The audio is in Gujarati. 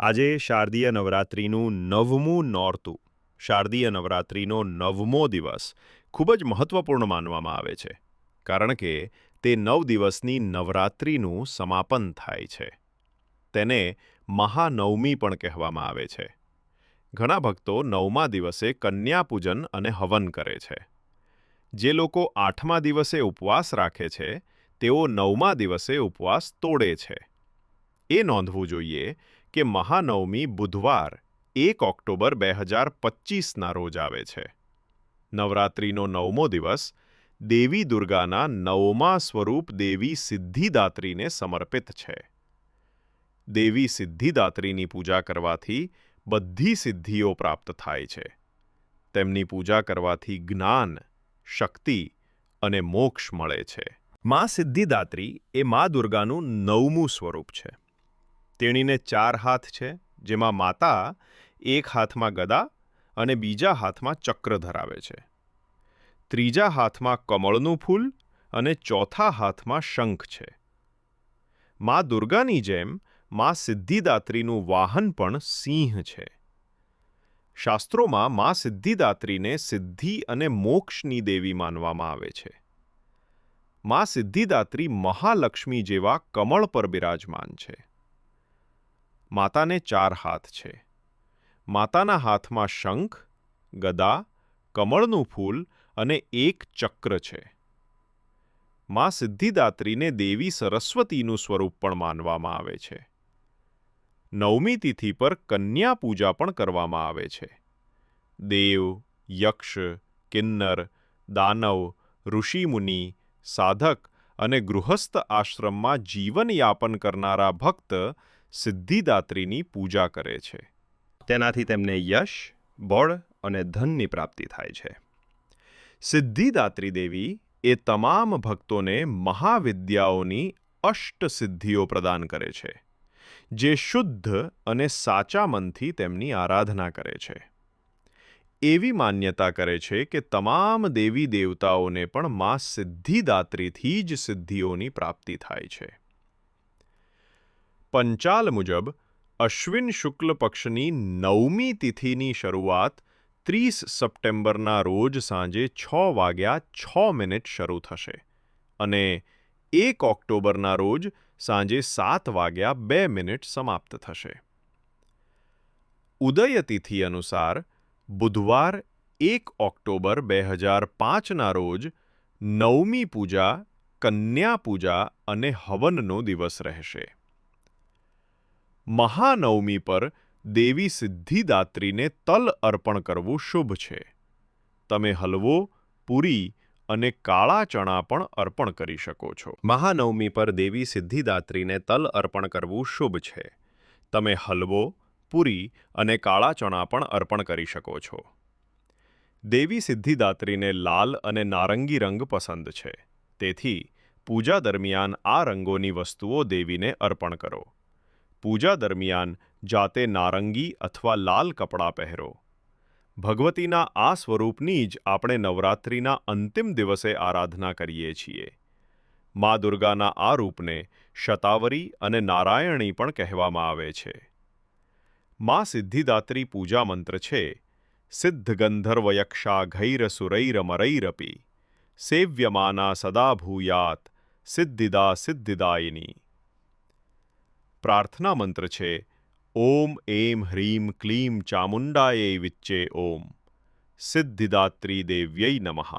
આજે શારદીય નવરાત્રિનું નવમું નોરતું. શારદીય નવરાત્રિનો નવમો દિવસ ખૂબ જ મહત્વપૂર્ણ માનવામાં આવે છે, કારણ કે તે નવ દિવસની નવરાત્રિનું સમાપન થાય છે. તેને મહાનવમી પણ કહેવામાં આવે છે. ઘણા ભક્તો નવમા દિવસે કન્યા પૂજન અને હવન કરે છે. જે લોકો આઠમા દિવસે ઉપવાસ રાખે છે, તેઓ નવમા દિવસે ઉપવાસ તોડે છે. એ નોંધવું જોઈએ કે મહાનવમી બુધવાર, એક ઓક્ટોબર બે હજાર પચીસના રોજ આવે છે. નવરાત્રિનો નવમો દિવસ દેવી દુર્ગાના નવમા સ્વરૂપ દેવી સિદ્ધિદાત્રીને સમર્પિત છે. દેવી સિદ્ધિદાત્રીની પૂજા કરવાથી બધી સિદ્ધિઓ પ્રાપ્ત થાય છે. તેમની પૂજા કરવાથી જ્ઞાન, શક્તિ અને મોક્ષ મળે છે. મા સિદ્ધિદાત્રી એ મા દુર્ગાનું નવમું સ્વરૂપ છે. તેણીને ચાર હાથ છે, જેમાં માતા એક હાથમાં ગદા અને બીજા હાથમાં ચક્ર ધરાવે છે. ત્રીજા હાથમાં કમળનું ફૂલ અને ચોથા હાથમાં શંખ છે. મા દુર્ગાની જેમ મા સિદ્ધિદાત્રીનું વાહન પણ સિંહ છે. શાસ્ત્રોમાં મા સિદ્ધિદાત્રીને સિદ્ધિ અને મોક્ષની દેવી માનવામાં આવે છે. મા સિદ્ધિદાત્રી મહાલક્ષ્મી જેવા કમળ પર બિરાજમાન છે. માતાને ચાર હાથ છે. માતાના હાથમાં શંખ, ગદા, કમળનું ફૂલ અને એક ચક્ર છે. મા સિદ્ધિદાત્રીને દેવી સરસ્વતીનું સ્વરૂપ પણ માનવામાં આવે છે. નવમી તિથિ પર કન્યા પૂજા પણ કરવામાં આવે છે. દેવ, યક્ષ, કિન્નર, દાનવ ઋષિમુનિ સાધક અને ગૃહસ્થ આશ્રમમાં જીવનયાપન કરનારા ભક્ત સિદ્ધિદાત્રીની પૂજા કરે છે. તેનાથી તેમને યશ, બળ અને ધનની પ્રાપ્તિ થાય છે. સિદ્ધિદાત્રી દેવી એ તમામ ભક્તોને મહાવિદ્યાઓની અષ્ટ સિદ્ધિઓ પ્રદાન કરે છે, જે શુદ્ધ અને સાચા મનથી તેમની આરાધના કરે છે. એવી માન્યતા કરે છે કે તમામ દેવી દેવતાઓને પણ મા સિદ્ધિદાત્રીથી જ સિદ્ધિઓની પ્રાપ્તિ થાય છે. પંચાલ મુજબ, અશ્વિન શુક્લ પક્ષની નવમી તિથિની શરૂઆત ત્રીસ સપ્ટેમ્બરના રોજ સાંજે છ વાગ્યા છ મિનિટ શરૂ થશે અને એક ઓક્ટોબરના રોજ સાંજે સાત વાગ્યા બે મિનિટ સમાપ્ત થશે. ઉદય તિથિ અનુસાર, બુધવાર એક ઓક્ટોબર બે હજાર પાંચના રોજ નવમી પૂજા, કન્યા પૂજા અને હવનનો દિવસ રહેશે. મહાનવમી પર દેવી સિદ્ધિદાત્રીને તલ અર્પણ કરવું શુભ છે. તમે હલવો, પૂરી અને કાળા ચણા પણ અર્પણ કરી શકો છો. મહાનવમી પર દેવી સિદ્ધિદાત્રીને તલ અર્પણ કરવું શુભ છે. તમે હલવો, પૂરી અને કાળા ચણા પણ અર્પણ કરી શકો છો. દેવી સિદ્ધિદાત્રીને લાલ અને નારંગી રંગ પસંદ છે. તેથી પૂજા દરમિયાન આ રંગોની વસ્તુઓ દેવીને અર્પણ કરો. પૂજા દરમિયાન જાતે નારંગી અથવા લાલ કપડાં પહેરો. ભગવતીના આ સ્વરૂપની જ આપણે નવરાત્રિના અંતિમ દિવસે આરાધના કરીએ છીએ. મા દુર્ગાના આ રૂપને શતાવરી અને નારાયણી પણ કહેવામાં આવે છે. મા સિદ્ધિદાત્રી પૂજા મંત્ર છે, સિદ્ધ ગંધર્વયક્ષા ઘૈર સુરૈરમરૈરપી સેવ્યમાના સદા ભૂયાત, સિદ્ધિદા સિદ્ધિદાયિની. પ્રાર્થના મંત્ર છે ઓમ એમ હ્રીમ ક્લીમ ચામુંડાયે વિચ્ચે ઓમ. સિદ્ધિદાત્રી દેવ્યય નમઃ.